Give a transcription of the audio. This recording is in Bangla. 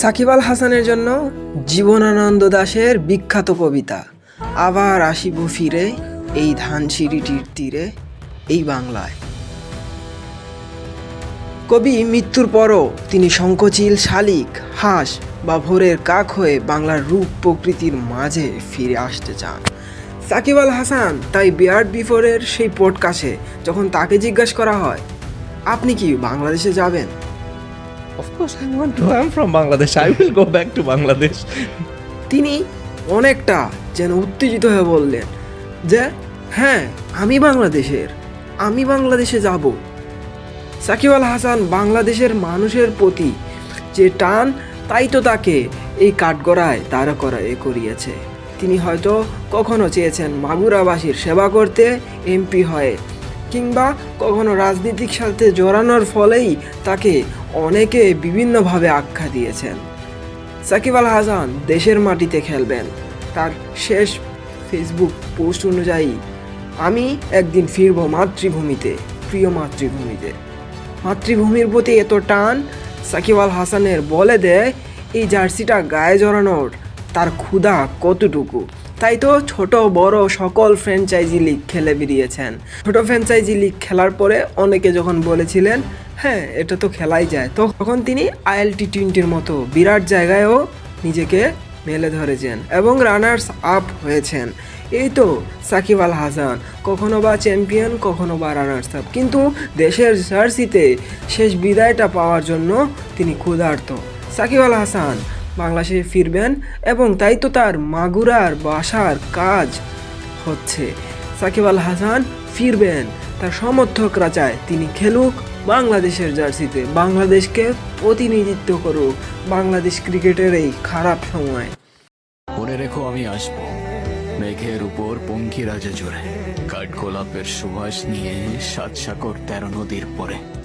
সাকিব আল হাসানের জন্য জীবনানন্দ দাশের বিখ্যাত কবিতা। আবার আসিব ফিরে এই ধানসিঁড়িটির তীরে, এই বাংলায়। কবি মৃত্যুর পরও তিনি শঙ্কচিল শালিক, হাঁস বা ভোরের কাক হয়ে বাংলার রূপ প্রকৃতির মাঝে ফিরে আসতে চান। সাকিব আল হাসান তাই বিয়ার্ড বিফোরের সেই পডকাস্টে যখন তাকে জিজ্ঞাসা করা হয়, আপনি কি বাংলাদেশে যাবেন? Of course, I want to. I'm from Bangladesh. I will go back to Bangladesh. তিনি অনেকটা যেন উত্তেজিত হয়ে বললেন যে হ্যাঁ আমি বাংলাদেশের আমি বাংলাদেশে যাব সাকিব আল হাসান বাংলাদেশের মানুষের প্রতি যে টান তাই তো তাকে এই কাঠগড়ায় দাঁড়া করা এ করিয়েছে তিনি হয়তো কখনো চেয়েছেন মাগুরাবাসীর সেবা করতে এমপি হয়ে কিংবা কখনো রাজনীতিক সাথে জড়ানোর ফলেই তাকে অনেকে বিভিন্নভাবে আখ্যা দিয়েছেন। সাকিব আল হাসান দেশের মাটিতে খেলবেন। তার শেষ ফেসবুক পোস্ট অনুযায়ী, আমি একদিন ফিরব মাতৃভূমিতে, প্রিয় মাতৃভূমিতে। মাতৃভূমির প্রতি এত টান সাকিব আল হাসানের বলে দেয়, এই জার্সিটা গায়ে জড়ানোর তার ক্ষুধা কতটুকু? তাই তো ছোট, বড় সকল ফ্র্যাঞ্চাইজি লিগ খেলে বেরিয়েছেন। ছোট ফ্র্যাঞ্চাইজি লিগ খেলার পরে অনেকে যখন বলেছিলেন হ্যাঁ এটা তো খেলাই যায়। তখন তিনি আইএলটি টোয়েন্টির মতো বিরাট জায়গায়ও নিজেকে মেলে ধরেছেন এবং রানার্স আপ হয়েছেন। এই তো সাকিব আল হাসান, কখনো বা চ্যাম্পিয়ন কখনো বা রানার্স আপ কিন্তু দেশের জার্সিতে শেষ বিদায়টা পাওয়ার জন্য তিনি ক্ষুধার্ত। সাকিব আল হাসান বাংলাদেশে ফিরবেন এবং তাই তো তার মাগুরার বাসার কাজ হচ্ছে। সাকিব আল হাসান ফিরবেন। তার সমর্থকরা চায় তিনি খেলুক বাংলাদেশের জার্সিতে। বাংলাদেশকে প্রতিনিধিত্ব করুক বাংলাদেশ ক্রিকেটের এই খারাপ সময়। মনে রেখো আমি আসব। মেঘের উপর পঙ্কি রাজা জোরে কাঠ গোলাপের সুবাস নিয়ে সাত তেরো নদীর পরে।